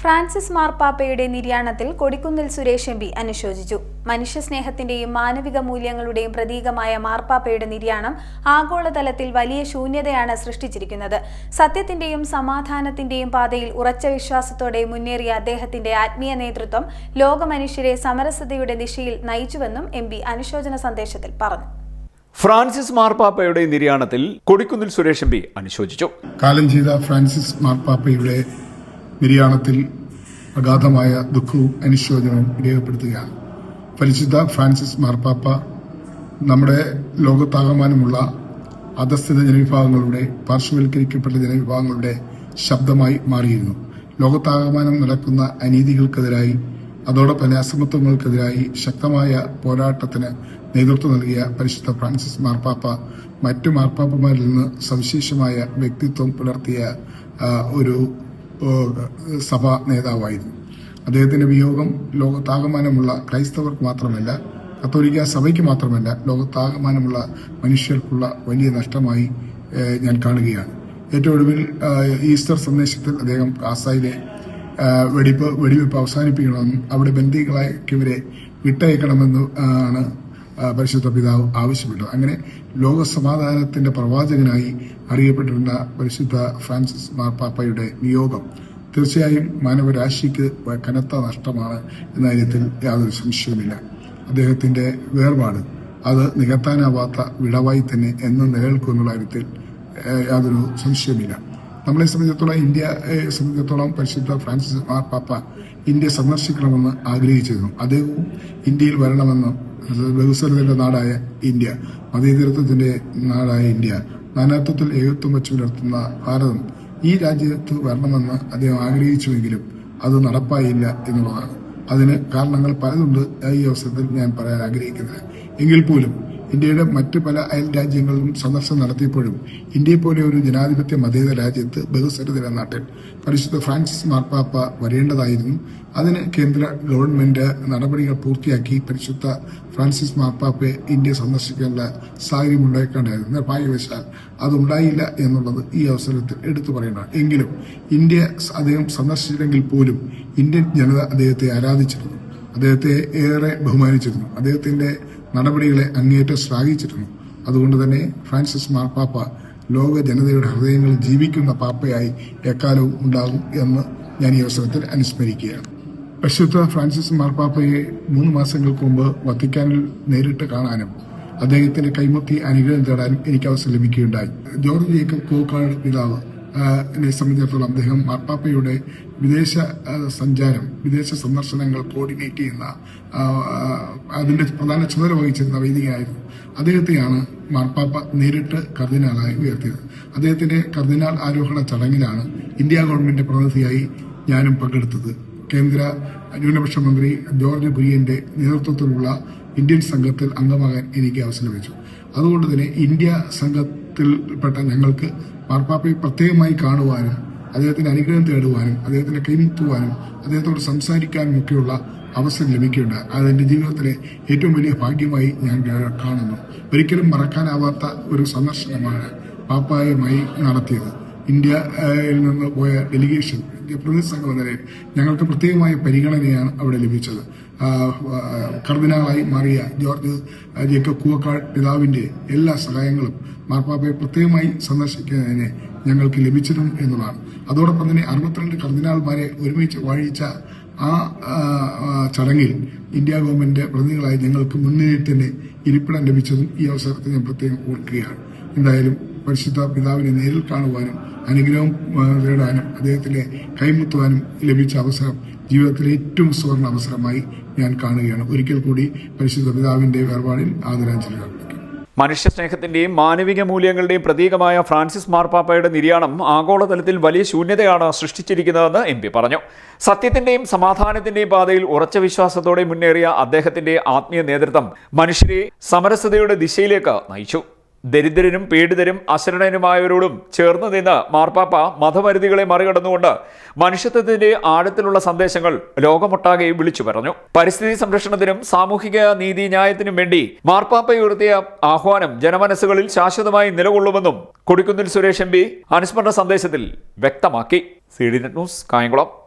Francis മാർപ്പാപ്പയുടെ നിര്യാണത്തിൽ Kodikunnil Suresh M P അനുശോചിച്ചു. മനുഷ്യസ്നേഹത്തിന്റെയും മാനവിക മൂല്യങ്ങളുടെയും പ്രതീകമായ മാർപ്പാപ്പയുടെ നിര്യാണം ആഗോളതലത്തിൽ വലിയ ശൂന്യതയാണ് സൃഷ്ടിച്ചിരിക്കുന്നത്. സത്യത്തിന്റെയും സമാധാനത്തിന്റെയും പാതയിൽ ഉറച്ച വിശ്വാസത്തോടെ മുന്നേറിയ അദ്ദേഹത്തിന്റെ ആത്മീയ നേതൃത്വം ലോകമനുഷ്യരെ സമരസതയുടെ ദിശയിൽ നയിച്ചുവെന്നും എം പി അനുശോചന സന്ദേശത്തിൽ പറഞ്ഞു. ഫ്രാൻസിസ് മാർപ്പാപ്പയുടെ നിര്യാണത്തിൽ കൊടിക്കുന്നിൽ സുരേഷ് എം പി അനുശോചിച്ചു. കാലം ചെയ്ത ഫ്രാൻസിസ് മാർപ്പാപ്പയുടെ നിര്യാണത്തിൽ അഗാധമായ ദുഃഖവും അനുശോചനവും രേഖപ്പെടുത്തുകയാണ് പരിശുദ്ധ ഫ്രാൻസിസ് മാർപ്പാപ്പ നമ്മുടെ ലോകത്താകമാനമുള്ള അധസ്ഥിത ജനവിഭാഗങ്ങളുടെ പാർശ്വവൽക്കരിക്കപ്പെട്ട ജനവിഭാഗങ്ങളുടെ ശബ്ദമായി മാറിയിരുന്നു. ലോകത്താകമാനം നടക്കുന്ന അനീതികൾക്കെതിരായി അതോടൊപ്പം അസമത്വങ്ങൾക്കെതിരായി ശക്തമായ പോരാട്ടത്തിന് നേതൃത്വം നൽകിയ പരിശുദ്ധ ഫ്രാൻസിസ് മാർപ്പാപ്പ മറ്റു മാർപ്പാപ്പമാരിൽ നിന്ന് സവിശേഷമായ വ്യക്തിത്വം പുലർത്തിയ ഒരു സഭാ നേതാവായിരുന്നു. അദ്ദേഹത്തിന്റെ വിയോഗം ലോകത്താകമാനമുള്ള ക്രൈസ്തവർക്ക് മാത്രമല്ല കത്തോലിക്ക സഭയ്ക്ക് മാത്രമല്ല ലോകത്താകമാനമുള്ള മനുഷ്യർക്കുള്ള വലിയ നഷ്ടമായി ഞാൻ കാണുകയാണ്. ഏറ്റവും ഒടുവിൽ ഈസ്റ്റർ സന്ദേശത്തിൽ അദ്ദേഹം കാസായിലെ വെടിപ്പ് വെടിവെപ്പ് അവസാനിപ്പിക്കണമെന്നും അവിടെ ബന്ദികളായവരെ വിട്ടയക്കണമെന്നും ആണ് പരിശുദ്ധ പിതാവ് ആവശ്യപ്പെട്ടു. അങ്ങനെ ലോക സമാധാനത്തിന്റെ പ്രവാചകനായി അറിയപ്പെട്ടിരുന്ന പരിശുദ്ധ ഫ്രാൻസിസ് മാർപ്പാപ്പയുടെ നിയോഗം തീർച്ചയായും മാനവരാശിക്ക് കനത്ത നഷ്ടമാണ് എന്ന കാര്യത്തിൽ യാതൊരു സംശയവുമില്ല. അദ്ദേഹത്തിന്റെ വേർപാട് അത് നികത്താനാവാത്ത വിടവായി തന്നെ എന്നും നിലനിൽക്കുമെന്നുള്ള കാര്യത്തിൽ യാതൊരു സംശയവുമില്ല. നമ്മളെ സംബന്ധിച്ചിടത്തോളം ഇന്ത്യയെ സംബന്ധിച്ചിടത്തോളം പരിശുദ്ധ ഫ്രാൻസിസ് മാർപ്പാപ്പ ഇന്ത്യ സന്ദർശിക്കണമെന്ന് ആഗ്രഹിച്ചിരുന്നു. അദ്ദേഹവും ഇന്ത്യയിൽ വരണമെന്ന് ബഹുസ്വരത്തിന്റെ നാടായ ഇന്ത്യ മതേതരത്വത്തിന്റെ നാടായ ഇന്ത്യ നാനാത്വത്തിൽ ഏകത്വം വെച്ച് പുലർത്തുന്ന ഭാരതം ഈ രാജ്യത്ത് വരണമെന്ന് അദ്ദേഹം ആഗ്രഹിച്ചുവെങ്കിലും അത് നടപ്പായില്ല എന്നുള്ളതാണ്. അതിന് കാരണങ്ങൾ പലതുണ്ട് ഈ അവസരത്തിൽ ഞാൻ പറയാൻ ആഗ്രഹിക്കുന്നത്. എങ്കിൽ പോലും ഇന്ത്യയുടെ മറ്റ് പല അയൽ രാജ്യങ്ങളിലും സന്ദർശനം നടത്തിയപ്പോഴും ഇന്ത്യയെ പോലെ ഒരു ജനാധിപത്യ മതേതര രാജ്യത്ത് ബഹുസ്വരതര നാട്ടിൽ പരിശുദ്ധ ഫ്രാൻസിസ് മാർപ്പാപ്പ വരേണ്ടതായിരുന്നു. അതിന് കേന്ദ്ര ഗവൺമെന്റ് നടപടികൾ പൂർത്തിയാക്കി പരിശുദ്ധ ഫ്രാൻസിസ് മാർപ്പാപ്പയെ ഇന്ത്യ സന്ദർശിക്കേണ്ട സാഹചര്യം ഉണ്ടാക്കേണ്ടതായിരുന്നു നിർഭാഗ്യവശാൽ അതുണ്ടായില്ല എന്നുള്ളത് ഈ അവസരത്തിൽ എടുത്തു പറയേണ്ടതാണ്. എങ്കിലും ഇന്ത്യ അദ്ദേഹം സന്ദർശിച്ചില്ലെങ്കിൽ പോലും ഇന്ത്യൻ ജനത അദ്ദേഹത്തെ ആരാധിച്ചിരുന്നു. അദ്ദേഹത്തെ ഏറെ ബഹുമാനിച്ചിരുന്നു. അദ്ദേഹത്തിന്റെ നടപടികളെ അങ്ങേയറ്റം ശ്ലാഘിച്ചിരുന്നു. അതുകൊണ്ട് തന്നെ ഫ്രാൻസിസ് മാർപ്പാപ്പ ലോക ജനതയുടെ ഹൃദയങ്ങളിൽ ജീവിക്കുന്ന പാപ്പയായി എക്കാലവും ഉണ്ടാകും എന്ന് ഞാൻ ഈ അവസരത്തിൽ അനുസ്മരിക്കുകയാണ്. പ്രശസ്ത ഫ്രാൻസിസ് മാർപ്പാപ്പയെ മൂന്ന് മാസങ്ങൾക്ക് മുമ്പ് വത്തിക്കാനിൽ നേരിട്ട് കാണാനും അദ്ദേഹത്തിന്റെ കൈമുത്തി അനുഗ്രഹം തേടാനും എനിക്ക് അവസരം ലഭിക്കുകയുണ്ടായി. ജോർജ് ജേക്കബ് കോക്കാട് പിതാവ് സംബന്ധിച്ചിടത്തോളം അദ്ദേഹം മാർപ്പാപ്പയുടെ വിദേശ സഞ്ചാരം വിദേശ സന്ദർശനങ്ങൾ കോർഡിനേറ്റ് ചെയ്യുന്ന അതിന്റെ പ്രധാന ചുമതല വഹിച്ചിരുന്ന വൈദികയായിരുന്നു. അദ്ദേഹത്തെയാണ് മാർപ്പാപ്പ നേരിട്ട് കർദിനാളായി ഉയർത്തിയത്. അദ്ദേഹത്തിന്റെ കർദിനാൾ ആരോഹണ ചടങ്ങിലാണ് ഇന്ത്യ ഗവൺമെന്റ് പ്രതിനിധിയായി ഞാനും പങ്കെടുത്തത്. കേന്ദ്ര ന്യൂനപക്ഷ മന്ത്രി ജോർജ് കുര്യന്റെ നേതൃത്വത്തിലുള്ള ഇന്ത്യൻ സംഘത്തിൽ അംഗമാകാൻ എനിക്ക് അവസരം ലഭിച്ചു. അതുകൊണ്ട് തന്നെ ഇന്ത്യ സംഘത്തിൽപ്പെട്ട ഞങ്ങൾക്ക് മാർപ്പാപ്പയെ പ്രത്യേകമായി കാണുവാനും അദ്ദേഹത്തിന്റെ അനുഗ്രഹം തേടുവാനും അദ്ദേഹത്തിന്റെ കൈമുത്തുവാനും അദ്ദേഹത്തോട് സംസാരിക്കാനും ഒക്കെയുള്ള അവസരം ലഭിക്കുന്നുണ്ട് അത് എന്റെ ജീവിതത്തിലെ ഏറ്റവും വലിയ ഭാഗ്യമായി ഞാൻ കാണുന്നു. ഒരിക്കലും മറക്കാനാവാത്ത ഒരു സന്ദർശനമാണ് പാപ്പായുമായി നടത്തിയത്. ഇന്ത്യയിൽ നിന്ന് പോയ ഡെലിഗേഷൻ. ഇന്ത്യ പ്രതിനിധി സംഘം എന്ന നിലയിൽ ഞങ്ങൾക്ക് പ്രത്യേകമായ പരിഗണനയാണ് അവിടെ ലഭിച്ചത്. കർദിനാളായി മാറിയ ജോർജ് ജേക്കബ് കൂവക്കാട് പിതാവിന്റെ എല്ലാ സഹായങ്ങളും മാർപ്പാപ്പയെ പ്രത്യേകമായി സന്ദർശിക്കുന്നതിന് ഞങ്ങൾക്ക് ലഭിച്ചിരുന്നു എന്നതാണ് അതോടൊപ്പം തന്നെ അറുപത്തിരണ്ട് കർദിനാൾമാരെ ഒരുമിച്ച് വാഴിച്ച ആ ചടങ്ങിൽ ഇന്ത്യ ഗവൺമെന്റ് പ്രതിനിധികളായി ഞങ്ങൾക്ക് മുൻനിരത്തിന്റെ ഇരിപ്പിടം ലഭിച്ചതും ഈ അവസരത്തിൽ ഞാൻ പ്രത്യേകം ഓർക്കുകയാണ്. എന്തായാലും പരിശുദ്ധ പിതാവിനെ നേരിൽ കാണുവാനും അനുഗ്രഹം നേടാനും അദ്ദേഹത്തിന്റെ കൈമുത്തുവാനും ലഭിച്ച അവസരം ജീവിതത്തിലെ ഏറ്റവും സുവർണ അവസരമായി ഞാൻ കാണുകയാണ്. ഒരിക്കൽ കൂടി പരിശുദ്ധ പിതാവിന്റെ വേർപാടിൽ ആദരാഞ്ജലികൾ മനുഷ്യ മനുഷ്യസ്നേഹത്തിന്റെയും മാനവിക മൂല്യങ്ങളുടെയും പ്രതീകമായ ഫ്രാൻസിസ് മാർപ്പാപ്പയുടെ നിര്യാണം ആഗോളതലത്തിൽ വലിയ ശൂന്യതയാണ് സൃഷ്ടിച്ചിരിക്കുന്നതെന്ന് എം പറഞ്ഞു. സത്യത്തിന്റെയും സമാധാനത്തിന്റെയും പാതയിൽ ഉറച്ച വിശ്വാസത്തോടെ മുന്നേറിയ അദ്ദേഹത്തിന്റെ ആത്മീയ നേതൃത്വം മനുഷ്യരെ സമരസതയുടെ ദിശയിലേക്ക് നയിച്ചു. ദരിദ്രരും പീഡിതരും അശരണനുമായവരോടും ചേർന്ന് നിന്ന് മാർപ്പാപ്പ മതപരിധികളെ മറികടന്നുകൊണ്ട് മനുഷ്യത്വത്തിന്റെ ആഴത്തിലുള്ള സന്ദേശങ്ങൾ ലോകമൊട്ടാകെ വിളിച്ചു പറഞ്ഞു. പരിസ്ഥിതി സംരക്ഷണത്തിനും സാമൂഹിക നീതി ന്യായത്തിനും വേണ്ടി മാർപ്പാപ്പ ഉയർത്തിയ ആഹ്വാനം ജനമനസ്സുകളിൽ ശാശ്വതമായി നിലകൊള്ളുമെന്നും കൊടിക്കുന്നിൽ സുരേഷ് എം പി അനുസ്മരണ സന്ദേശത്തിൽ വ്യക്തമാക്കി. C D net news Kayamkulam.